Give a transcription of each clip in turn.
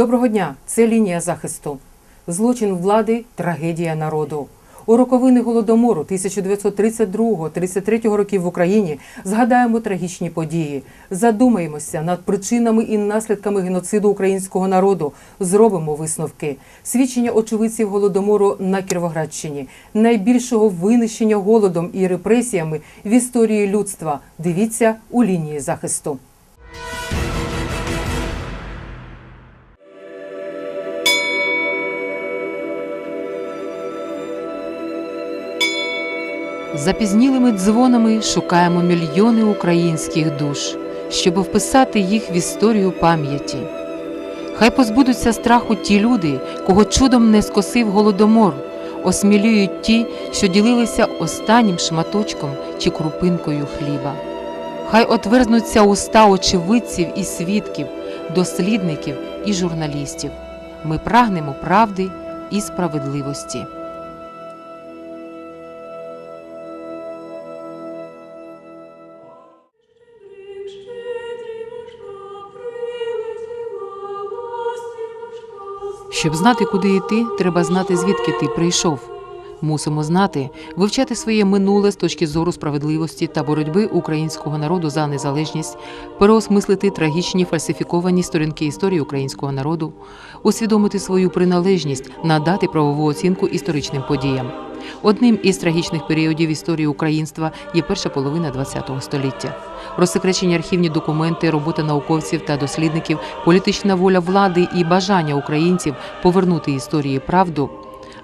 Доброго дня! Це лінія захисту. Злочин влади трагедія народу. У роковини голодомору 1932-33 років в Україні згадаємо трагічні події. Задумаємося над причинами і наслідками геноциду українського народу. Зробимо висновки. Свідчення очевидців голодомору на Кіровоградщині, найбільшого винищення голодом і репресіями в історії людства. Дивіться у лінії захисту. Запізнілими дзвонами шукаємо мільйони українських душ, щоб вписати їх в історію пам'яті. Хай позбудуться страху ті люди, кого чудом не скосив голодомор, осмілюють ті, що ділилися останнім шматочком чи крупинкою хліба. Хай отверзнуться уста очевидців і свідків, дослідників і журналістів. Ми прагнемо правди і справедливості. Щоб знати, куди йти, треба знати, звідки ти прийшов. Мусимо знати, вивчати своє минуле з точки зору справедливості та боротьби українського народу за незалежність, переосмислити трагічні фальсифіковані сторінки історії українського народу, усвідомити свою приналежність, надати правову оцінку історичним подіям. Одним із трагічних періодів історії українства є перша половина ХХ століття. Розсекречені архівні документи, робота науковців та дослідників, політична воля влади і бажання українців повернути історії правду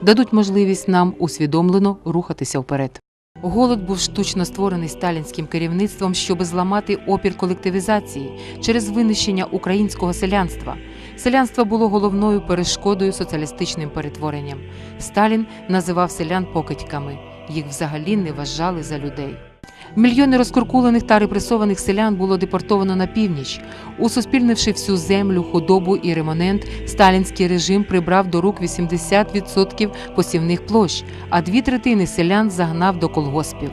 дадуть можливість нам усвідомлено рухатися вперед. Голод був штучно створений сталінським керівництвом, щоб зламати опір колективізації через винищення українського селянства. Селянство було головною перешкодою соціалістичним перетворенням. Сталін називав селян покидьками. Їх взагалі не вважали за людей. Мільйони розкуркулених та репресованих селян було депортовано на північ. Усуспільнивши всю землю, худобу і ремонент, сталінський режим прибрав до рук 80% посівних площ, а дві третини селян загнав до колгоспів.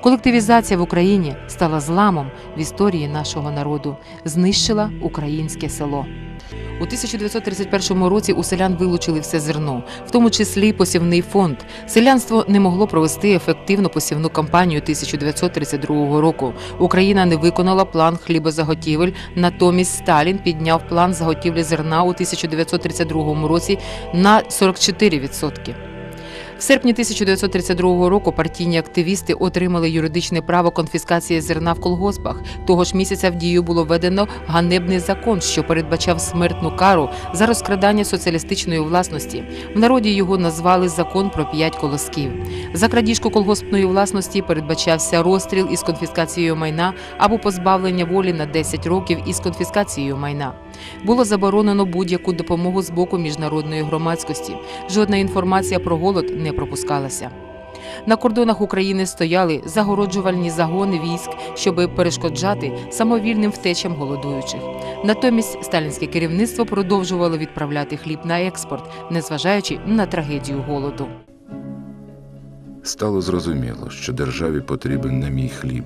Колективізація в Україні стала зламом в історії нашого народу, знищила українське село. У 1931 році у селян вилучили все зерно, в тому числі посівний фонд. Селянство не могло провести ефективну посівну кампанію 1932 року. Україна не виконала план хлібозаготівель. Натомість Сталін підняв план заготівлі зерна у 1932 році на 44%. Серпні 1932 року партійні активісти отримали юридичне право конфіскації зерна в колгоспах. Того ж місяця в дію було введено ганебний закон, що передбачав смертну кару за розкрадання соціалістичної власності. В народі його назвали закон про п'ять колосків. За крадіжку колгоспної власності передбачався розстріл із конфіскацією майна або позбавлення волі на 10 років із конфіскацією майна. Було заборонено будь-яку допомогу з боку міжнародної громадськості. Жодна інформація про голод не пропускалася. На кордонах України стояли загороджувальні загони військ, щоб перешкоджати самовільним втечам голодуючих. Натомість сталінське керівництво продовжувало відправляти хліб на експорт, незважаючи на трагедію голоду. Стало зрозуміло, що державі потрібен не мій хліб,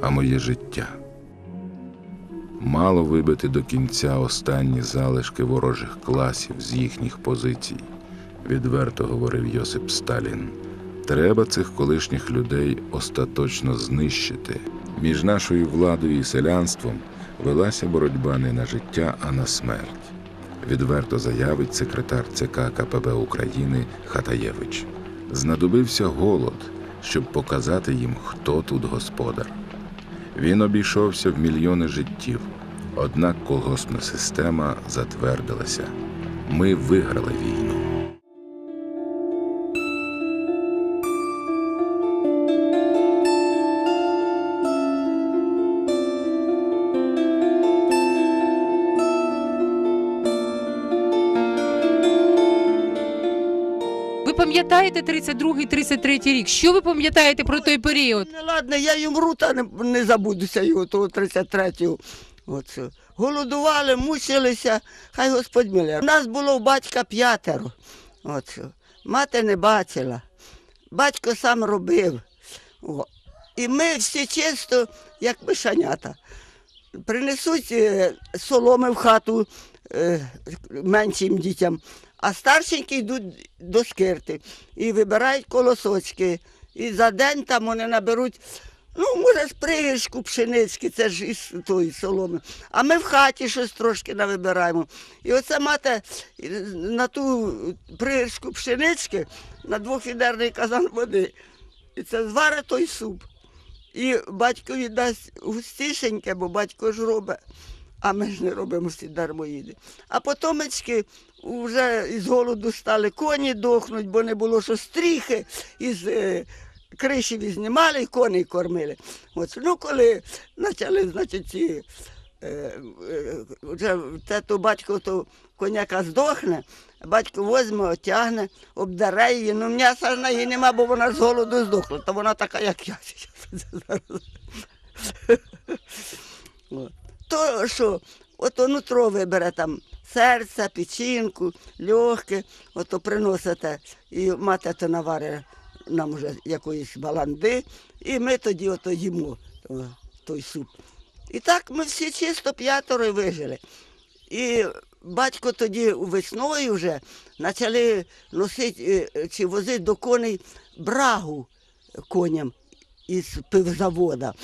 а моє життя. Мало вибити до кінця останні залишки ворожих класів з їхніх позицій, відверто говорив Йосип Сталін. Треба цих колишніх людей остаточно знищити. Між нашою владою і селянством велася боротьба не на життя, а на смерть. Відверто заявить секретар ЦК КПБ України Хатаєвич. Знадобився голод, щоб показати їм, хто тут господар. Він обійшовся в мільйони життів, однак колгоспна система затвердилася. Ми виграли війну. 32-33 рік? Що ви пам'ятаєте про той період? Не ладно, я й умру, та не, не забудуся його, того 33-го. Оце. Голодували, мусилися, хай Господь милує. У нас було у батька п'ятеро. Оце. Мати не бачила. Батько сам робив. О. І ми всі чисто, як мишанята. Принесуть е, соломи в хату, е, меншим дітям, а старшенькі йдуть до скирти і вибирають колосочки. І за день там вони наберуть, ну, може, з пригіршку пшенички, це ж із тої соломи. А ми в хаті щось трошки навибираємо. І оце мати на ту пригіршку пшенички на двохвідерний казан води. І це зварить той суп. І батькові дасть густішеньке, бо батько ж робить, а ми ж не робимо всі дармоїди. А потомечки вже із голоду стали коні дохнуть, бо не було що стріхи із е, криші знімали і коней кормили. От, ну, коли почали, значить, ці, е, е, вже те, то батько то коняка здохне, батько возьме, отягне, обдаре її. Ну, м'яса на її нема, бо вона з голоду здохла, то вона така, як я. То що, ото нутро вибере там серце, печінку, легке, ото приносите, і мати то наварить нам вже якоїсь баланди, і ми тоді ото їмо той суп. І так ми всі чисто п'ятеро вижили. І батько тоді весною вже почали носити е, чи возити до коней брагу коням із пивзавода.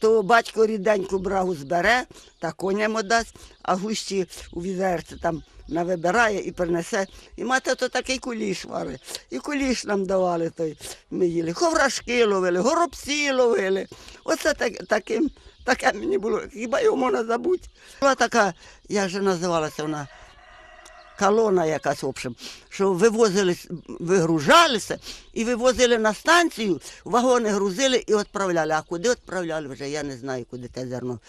То батько ріденьку брагу збере та коням отдасть, а гущі у відерці там навибирає і принесе. І мати то такий куліш варить. І куліш нам давали той. Ми їли. Ховрашки ловили, горобці ловили. Оце так, таким, таке мені було. Хіба його можна забути? Була така, як же називалася вона, колона якась, в общем, що вивозили, вигружалися і вивозили на станцію, вагони грузили і відправляли. А куди відправляли вже, я не знаю, куди те зерно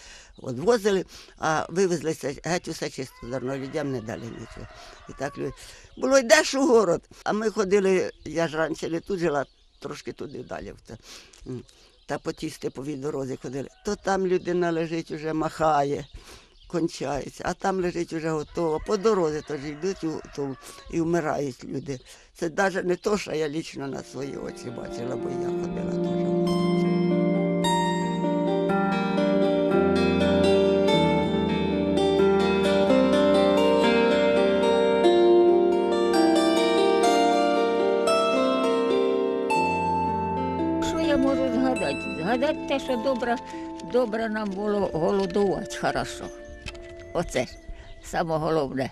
відвозили, а вивезлися геть усе чисто зерно, людям не дали нічого. І так люди. Було йдеш у город, а ми ходили, я ж раніше не тут жила, трошки туди далі. Та по тій степовій дорозі ходили. То там людина лежить, уже махає кончається, а там лежить вже готово. По дорозі теж йдуть і вмирають люди. Це навіть не то, що я лічно на свої очі бачила, бо я ходила теж. Можу згадати? Згадати те, що добре, добре нам було голодувати хорошо. Оце ж саме головне.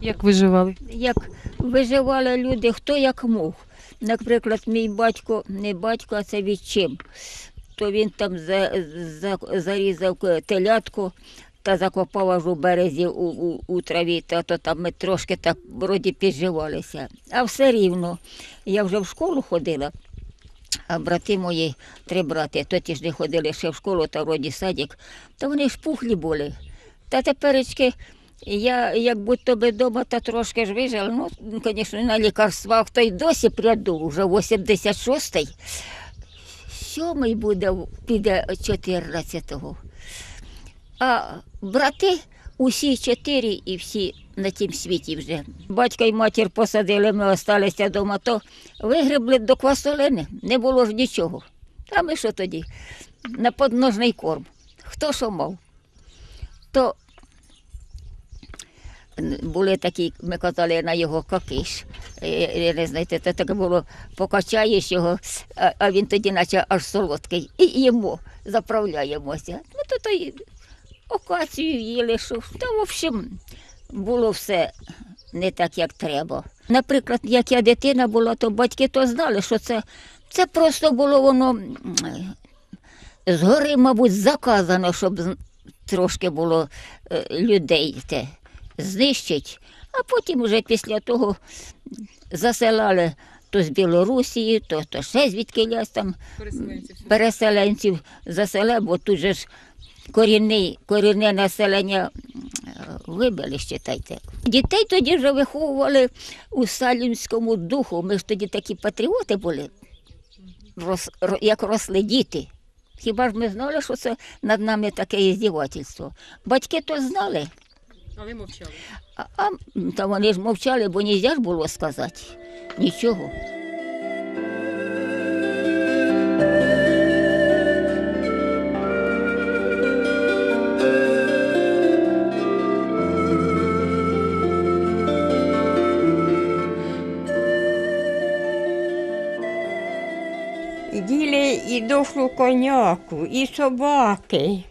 Як виживали? Як виживали люди, хто як мог. Наприклад, мій батько, не батько, а це відчим. То він там за, за, зарізав телятку та закопав аж у березі у, у, у траві, та то там ми трошки так вроді підживалися. А все рівно. Я вже в школу ходила. А брати мої, три брати, то ті ж не ходили ще в школу та вроді садик, то вони ж пухлі були. Та теперечки я як будто би вдома та трошки ж вижила, ну, звісно, на лікарствах, то й досі пряду, вже 86-й. Сьомий буде, піде 14-го. А брати усі чотири і всі на тім світі вже. Батько і матір посадили, ми залишилися вдома, то вигребли до квасолини, не було ж нічого. А ми що тоді? На подножний корм. Хто що мав? То були такі, ми казали на його какиш. Е, е, Не знаєте, то таке було, покачаєш його, а, він тоді наче аж солодкий. І їмо, заправляємося. Ну, то, то й окацію їли, що. Та, в общем, було все не так, як треба. Наприклад, як я дитина була, то батьки то знали, що це, це просто було воно згори, мабуть, заказано, щоб трошки було е, людей те, знищить. А потім вже після того засилали то з Білорусі, то, то ще звідки там переселенців заселе, бо тут же ж корінне, корінне населення вибили, считайте. Дітей тоді вже виховували у сталінському духу. Ми ж тоді такі патріоти були, як росли діти. Хіба ж ми знали, що це над нами таке іздівательство? Батьки то знали, Але мовчали. а, а та вони ж мовчали, бо нельзя ж було сказати нічого. І коняку, і собаки.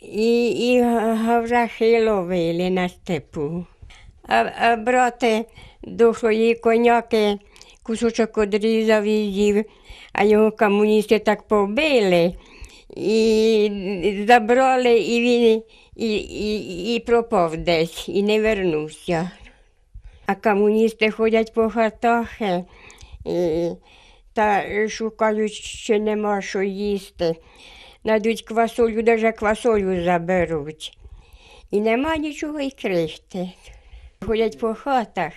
І, і гаврахи ловили на степу. А, а брате дохлої коняки кусочок одрізав і їв, а його комуністи так побили і забрали, і він і, і, і пропав десь, і не вернувся. А комуністи ходять по хатах та шукають, що нема що їсти. Найдуть квасолю, навіть квасолю заберуть. І нема нічого й крихти. Ходять по хатах.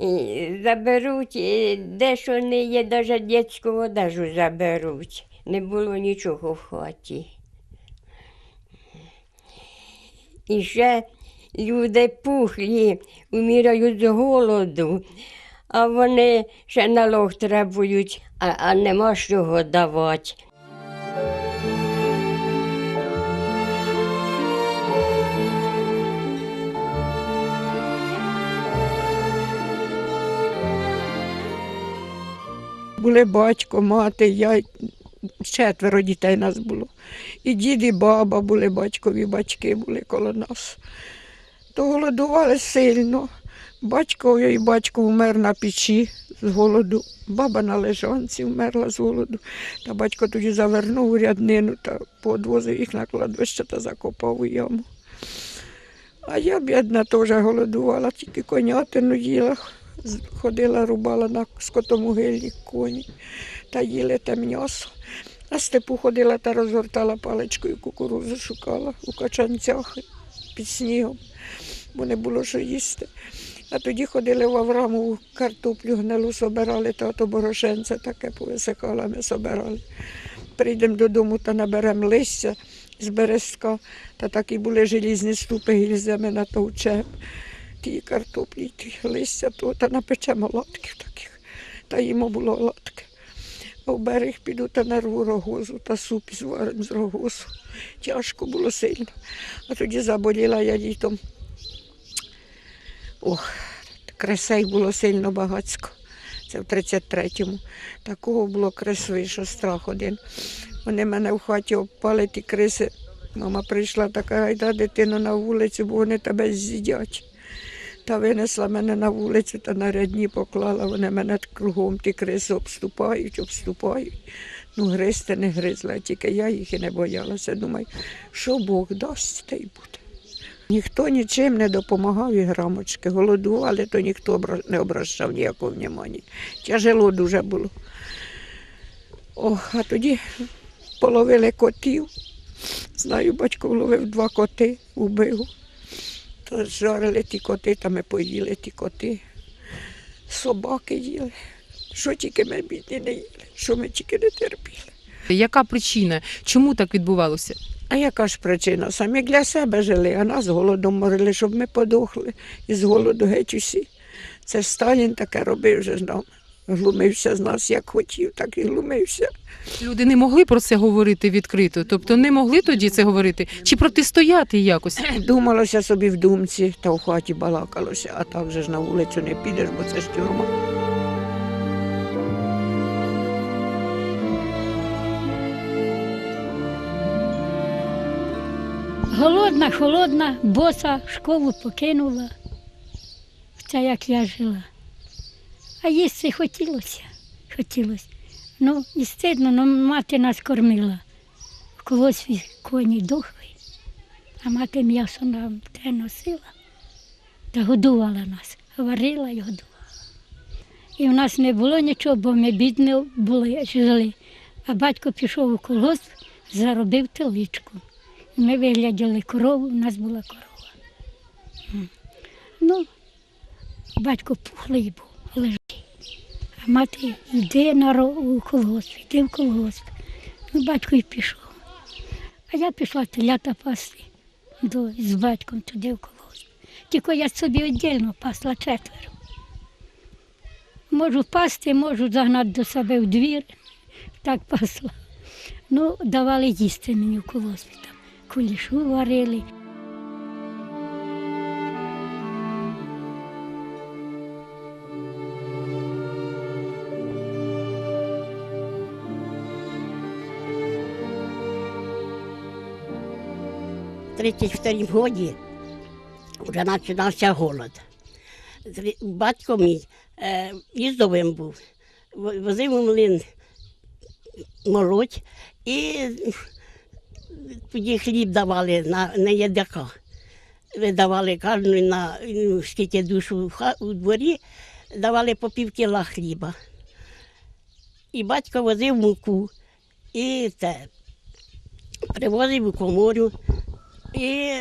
І заберуть, і дещо не є, навіть дитячу одежу заберуть. Не було нічого в хаті. І ще люди пухлі, умирають з голоду, а вони ще налог требують, а, а нема чого давати. Були батько, мати, я четверо дітей нас було. І дід, і баба були батькові, батьки були коло нас. То голодували сильно. Батько і батько вмер на печі з голоду, баба на лежанці вмерла з голоду. Та батько тоді завернув у ряднину та подвозив їх на кладовище та закопав у яму. А я, бідна, теж голодувала, тільки конятину їла, ходила, рубала на скотомогильні коні та їли те м'ясо. На степу ходила та розгортала паличкою кукурузу, шукала у качанцях під снігом, бо не було що їсти. А тоді ходили в Аврамову картоплю гнилу собирали, та ото борошенце таке повисикала, ми собирали. Прийдемо додому та наберемо листя з березка, та такі були желізні ступи гільзями на товчем. Ті картоплі, ті листя, то, та напечемо латків таких, та їмо було латки. А в берег піду та нарву рогозу та суп зварим з рогозу. Тяжко було сильно. А тоді заболіла я літом. Ох, кресей було сильно багацько. Це в 33-му. Такого було кресли, що страх один. Вони мене в хаті обпали ті криси. Мама прийшла така, гайда дитину на вулицю, бо вони тебе з'їдять. Та винесла мене на вулицю та на рядні поклала. Вони мене кругом ті криси обступають, обступають. Ну, гризти не гризла, тільки я їх і не боялася. Думаю, що Бог дасть, те й буде. Ніхто нічим не допомагав і грамочки. Голодували, то ніхто не обращав ніякого внимання. Тяжело дуже було. Ох, а тоді половили котів. Знаю, батько ловив два коти, убив. То жарили ті коти, та ми поїли ті коти. Собаки їли. Що тільки ми бідні не їли, що ми тільки не терпіли. Яка причина? Чому так відбувалося? А яка ж причина? Самі для себе жили, а нас голодом морили, щоб ми подохли. І з голоду геть усі. Це ж Сталін таке робив вже з нами. Глумився з нас, як хотів, так і глумився. Люди не могли про це говорити відкрито, тобто не могли тоді це говорити чи протистояти якось. Думалося собі в думці, та в хаті балакалося, а так же ж на вулицю не підеш, бо це ж тюрма. Голодна, холодна, боса, школу покинула. Це як я жила. А їсти хотілося, хотілося. Ну, і стидно, ну мати нас кормила. В колосві коні дохли, а мати м'ясо нам те носила та годувала нас, варила і годувала. І в нас не було нічого, бо ми бідні були, жили. А батько пішов у колосп, заробив теличку. Ми виглядали корову, у нас була корова. Ну, батько пухлий був, лежить. А мати йде на у колгосп, йде в колгосп. Ну, батько і пішов. А я пішла телята пасти до, з батьком туди в колгосп. Тільки я собі віддільно пасла четверо. Можу пасти, можу загнати до себе в двір, так пасла. Ну, давали їсти мені в колгоспі там кулішу варили. У 32 годі вже починався голод. Батько мій е, їздовим був, возив у млин молоть і тоді хліб давали на, на єдяка. Видавали кожну на ну, скільки душу у дворі, давали по пів кіла хліба. І батько возив муку і те, привозив у коморю. І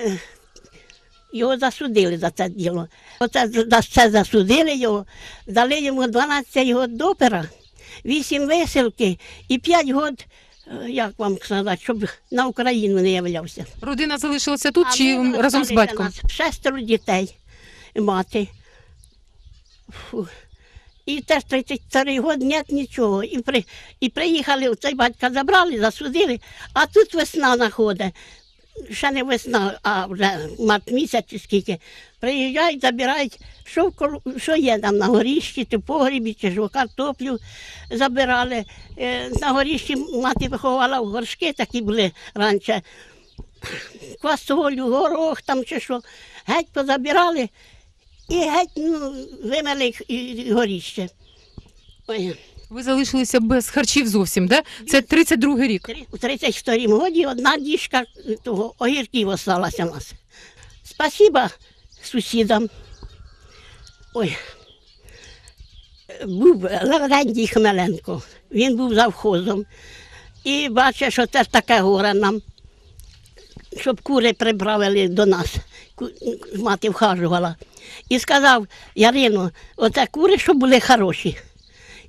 його засудили за це діло. Оце за це засудили його, дали йому 12 год допера, 8 веселки і 5 год, як вам сказати, щоб на Україну не являвся. Родина залишилася тут А чи ми разом з батьком? нас Шестеро дітей, мати. Фу. І теж 33 год нет нічого. І, при, і приїхали, цей батька забрали, засудили, а тут весна находить. Ще не весна, а вже март місяць чи скільки. Приїжджають, забирають, що, в що є там на горіщі, чи погрібі, чи що, картоплю забирали. Е, На горіщі мати виховала в горшки, такі були раніше квасолю, горох там чи що. Геть позабирали і геть ну, вимели горіще. Ой, Ви залишилися без харчів зовсім, да? Це 32-й рік. у 32 годі одна діжка того огірків осталася у нас. Спасіба сусідам. Ой. Був Лаврентій Хмеленко, він був завхозом. І бачить, що це таке горе нам, щоб кури приправили до нас. Мати вхажувала. І сказав, Ярино, оце кури, щоб були хороші.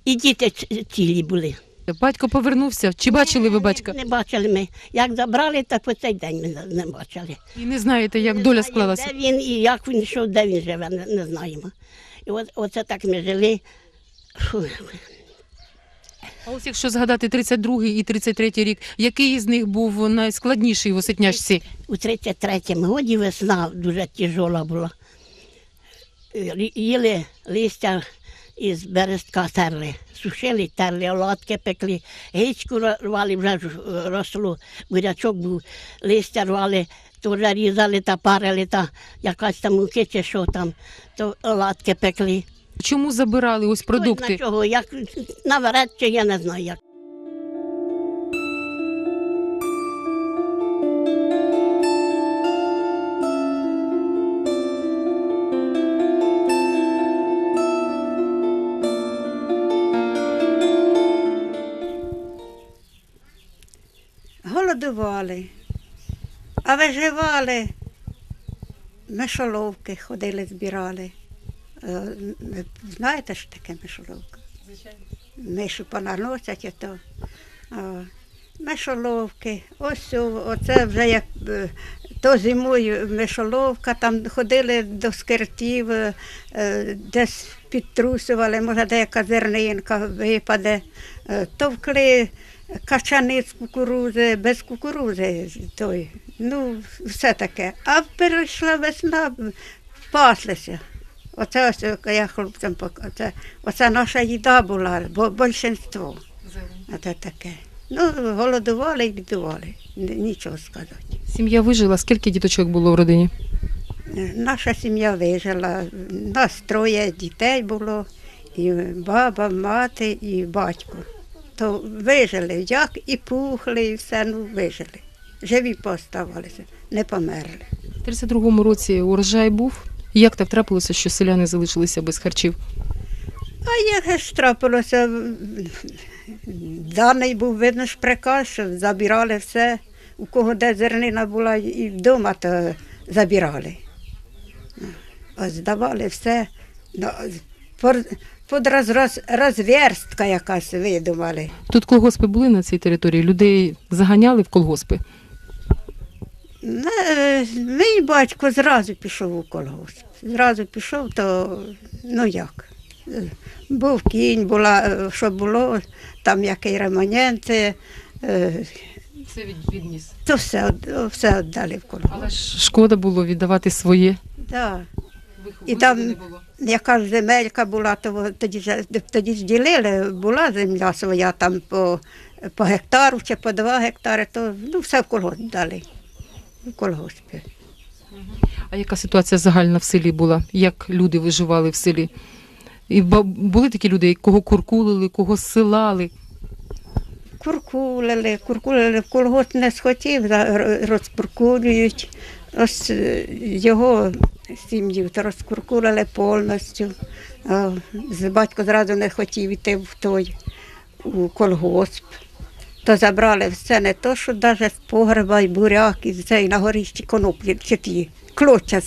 І діти цілі були. Батько повернувся. Чи бачили ви батька? Не бачили ми. Як забрали, так по цей день ми не- бачили. І не знаєте, як Не доля знаємо, склалася. Де він і як він йшов, де він живе, не, не знаємо. І от, оце так ми жили. Фу. А ось якщо згадати 32-й і 33-й рік, який із них був найскладніший в осетняшці? У 33-му годі весна дуже тяжола була. Їли листя із берестка терли, сушили, терли, оладки пекли, гичку рвали, вже росло, бурячок був, листя рвали, то вже різали та парили, та якась там муки чи що там, то оладки пекли. Чому забирали ось Ой, продукти? На чого, як наверед, чи я не знаю як. Голодували, а виживали. Мишоловки ходили, збирали. Е, Знаєте, що таке мишоловка? Звичайно. Мишу понаносять ото. О, Мишоловки. Ось оце вже як е, то зимою мишоловка, там ходили до скиртів, е, десь підтрусували, може деяка зернинка випаде, товкли качани з кукурузи, без кукурузи той. Ну, все таке. А перейшла весна, паслися. Оце ось я хлопцям оце, оце наша їда була, бо більшинство. Оце таке. Ну, голодували і бідували. Нічого сказати. Сім'я вижила. Скільки діточок було в родині? Наша сім'я вижила. Нас троє дітей було, і баба, мати, і батько. То вижили, як і пухли, і все, ну вижили. Живі поставалися, не померли. У 32-му році урожай був. Як так трапилося, що селяни залишилися без харчів? А як ж трапилося, даний був видно ж приказ, що забирали все, у кого де зернина була і вдома, то забирали. А здавали все. Під роз, роз, розверстка якась видумали. Тут колгоспи були на цій території. Людей заганяли в колгоспи. Мій батько зразу пішов у колгосп. Зразу пішов, то ну як. Був кінь, була, що було, там який ремонент, е, Це відніс. то все, все віддали в колгосп. Але ж шкода було віддавати своє. Да. І там яка ж земелька була, то тоді тоді ж ділили, була земля своя там по, по гектару чи по два гектари, то ну, все в колгосп дали. в колгоспі. А яка ситуація загальна в селі була? Як люди виживали в селі? І були такі люди, кого куркулили, кого силали. Куркулили, куркулили, колгосп не схотів, розкуркулюють. Ось е, його сім'ю то розкуркулили повністю. Батько зразу не хотів йти в той у колгосп. То забрали все не то, що навіть з погреба і буряк, і це, і на горищі коноплі, чи ті, клоча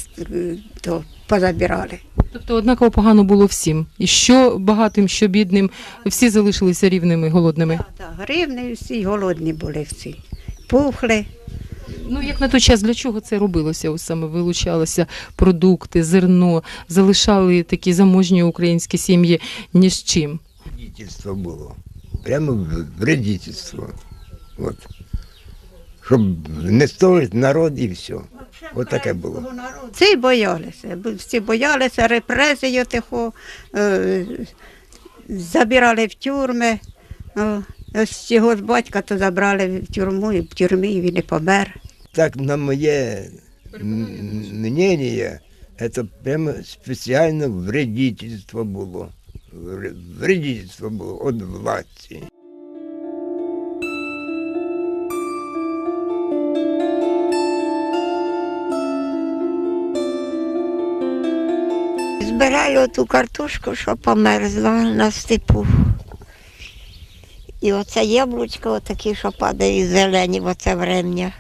то позабирали. Тобто однаково погано було всім. І що багатим, що бідним, всі залишилися рівними, голодними. Так, гривни всі голодні були всі. Пухли. Ну як на той час для чого це робилося? Ось саме вилучалися продукти, зерно, залишали такі заможні українські сім'ї ні з чим. Вредительство було. Прямо в- вредительство. От. Щоб не столить народ і все. От таке було. Всі боялися, всі боялися репресію тихо, е, забирали в тюрми. Ось його з батька то забрали в тюрму, і в тюрмі він і помер. Так на моє м- мнение, це прямо спеціально вредительство було. Вре- Вредительство було від власті. Збирали оту картошку, що померзла на степу. І оце яблучко, отакі, що падають зелені в оце врем'я.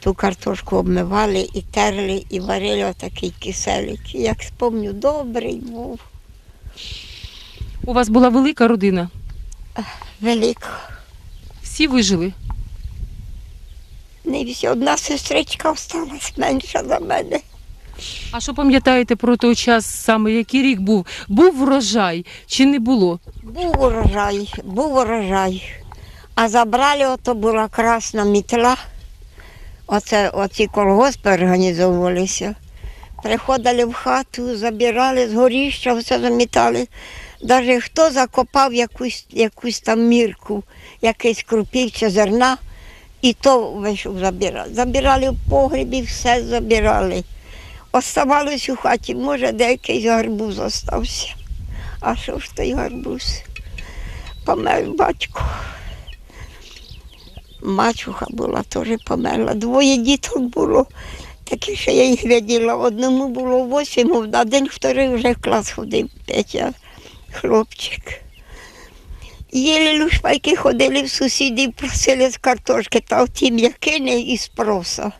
Ту картошку обмивали і терли, і варили отакий киселик. Як спомню, добрий був, У вас була велика родина, великий. всі вижили. Не всі. Одна сестричка осталась менша за мене. А що пам'ятаєте про той час саме, який рік був? Був врожай чи не було? Був урожай, був урожай. А забрали, ото була красна мітла. Оце, оці колгоспи організовувалися. Приходили в хату, забирали з горіща, все замітали. Навіть хто закопав якусь, якусь там мірку, якийсь крупів чи зерна, і то вийшов забирати. Забирали в погрібі, все забирали. Оставалось у хаті, може, деякий гарбуз остався. А що ж той гарбуз? Помер батько. Мачуха була, теж померла. Двоє діток було. Таке, що я їх виділа. Одному було восім, один вторий вже в клас ходив, Петя, хлопчик. Єлі лушпайки ходили в сусідів, просили з картошки, та оті м'якини із проса,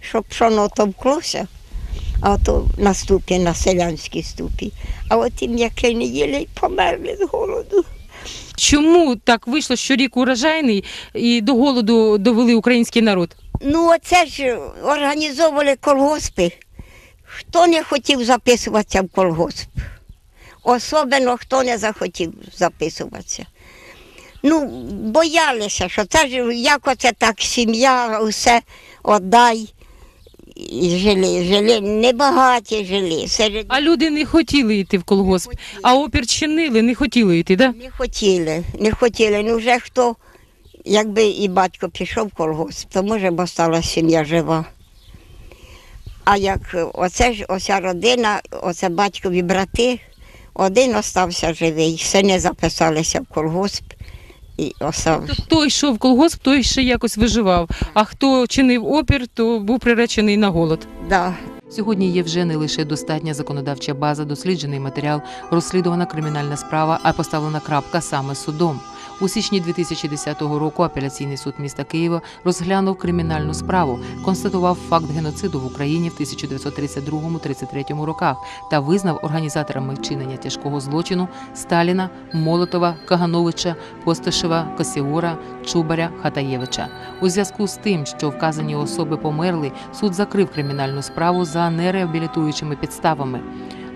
щоб пшоно товклося, а то на ступі, на селянській ступі. А от ті м'якини їли і померли з голоду. Чому так вийшло, що рік урожайний і до голоду довели український народ? Ну, оце ж організовували колгоспи. Хто не хотів записуватися в колгосп? Особливо хто не захотів записуватися. Ну, боялися, що це ж як оце так, сім'я, усе отдай. І жили, жили, небагаті жили. Серед... А люди не хотіли йти в колгосп, а опір чинили, не хотіли йти, да? Не хотіли, не хотіли. Ну вже хто, якби і батько пішов в колгосп, то може б остала сім'я жива. А як оце ж оця родина, оце батькові брати, один остався живий, сини записалися в колгосп і оса Хто йшов в колгосп, той ще якось виживав. А хто чинив опір, то був приречений на голод. Да. Сьогодні є вже не лише достатня законодавча база, досліджений матеріал, розслідувана кримінальна справа, а поставлена крапка саме судом. У січні 2010 року апеляційний суд міста Києва розглянув кримінальну справу, констатував факт геноциду в Україні в 1932-33 роках та визнав організаторами вчинення тяжкого злочину Сталіна, Молотова, Кагановича, Постишева, Косіора, Чубаря, Хатаєвича. У зв'язку з тим, що вказані особи померли, суд закрив кримінальну справу за нереабілітуючими підставами.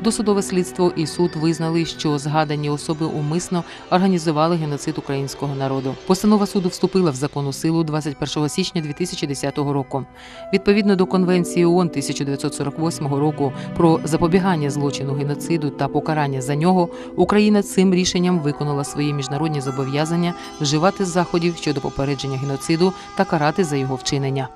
Досудове слідство і суд визнали, що згадані особи умисно організували геноцид українського народу. Постанова суду вступила в законну силу 21 січня 2010 року. Відповідно до Конвенції ООН 1948 року про запобігання злочину геноциду та покарання за нього, Україна цим рішенням виконала свої міжнародні зобов'язання вживати заходів щодо попередження геноциду та карати за його вчинення.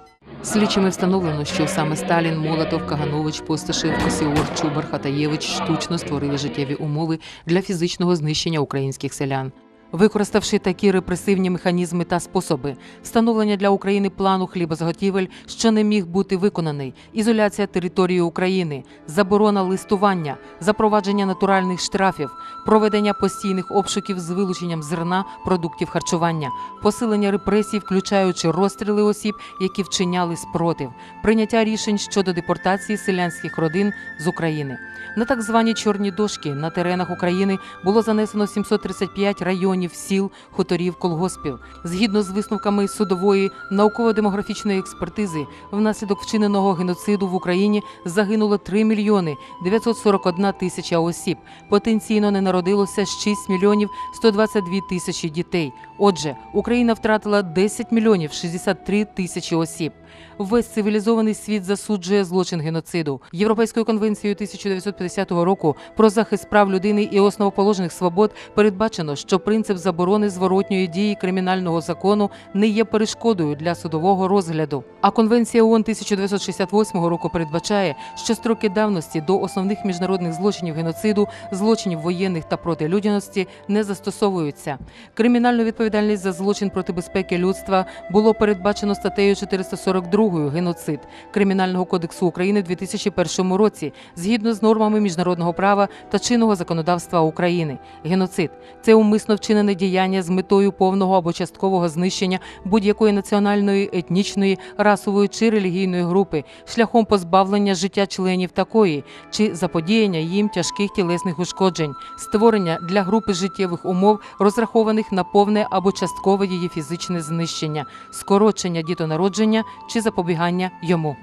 Слідчими встановлено, що саме Сталін, Молотов, Каганович, Посташев, Косіор, Чубар, Хатаєвич штучно створили життєві умови для фізичного знищення українських селян. Використавши такі репресивні механізми та способи, встановлення для України плану хлібозаготівель, що не міг бути виконаний, ізоляція території України, заборона листування, запровадження натуральних штрафів, проведення постійних обшуків з вилученням зерна продуктів харчування, посилення репресій, включаючи розстріли осіб, які вчиняли спротив, прийняття рішень щодо депортації селянських родин з України. На так звані чорні дошки на теренах України було занесено 735 районів, сіл, хуторів, колгоспів. Згідно з висновками судової науково-демографічної експертизи, внаслідок вчиненого геноциду в Україні загинуло 3 мільйони 941 тисяча осіб. Потенційно не народилося 6 мільйонів 122 тисячі дітей. Отже, Україна втратила 10 мільйонів 63 тисячі осіб. Весь цивілізований світ засуджує злочин геноциду. Європейською конвенцією 1950 року про захист прав людини і основоположних свобод передбачено, що принцип заборони зворотньої дії кримінального закону не є перешкодою для судового розгляду. А конвенція ООН 1968 року передбачає, що строки давності до основних міжнародних злочинів геноциду, злочинів воєнних та проти людяності не застосовуються. Кримінальну відповідальність за злочин проти безпеки людства було передбачено статтею 442 геноцид Кримінального кодексу України в 2001 році, згідно з нормами міжнародного права та чинного законодавства України. Геноцид це умисно вчинене діяння з метою повного або часткового знищення будь-якої національної, етнічної, расової чи релігійної групи шляхом позбавлення життя членів такої чи заподіяння їм тяжких тілесних ушкоджень, створення для групи життєвих умов, розрахованих на повне або часткове її фізичне знищення, скорочення дітонародження чи запобігання йому.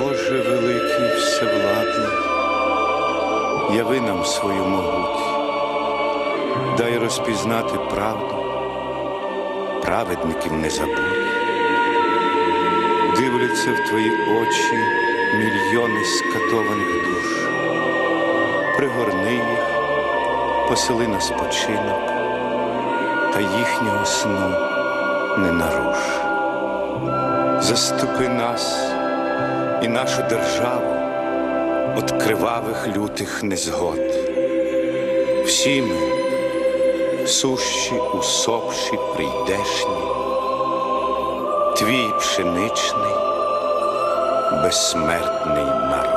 Боже великий всевладний, яви нам свою могуть, дай розпізнати правду, праведників не забудь. Дивляться в твої очі мільйони скатованих душ. Пригорни їх, посели на спочинок, та їхнього сну не наруш. Заступи нас і нашу державу от кривавих лютих незгод. Всі ми, сущі, усопші, прийдешні, твій пшеничний, безсмертний народ.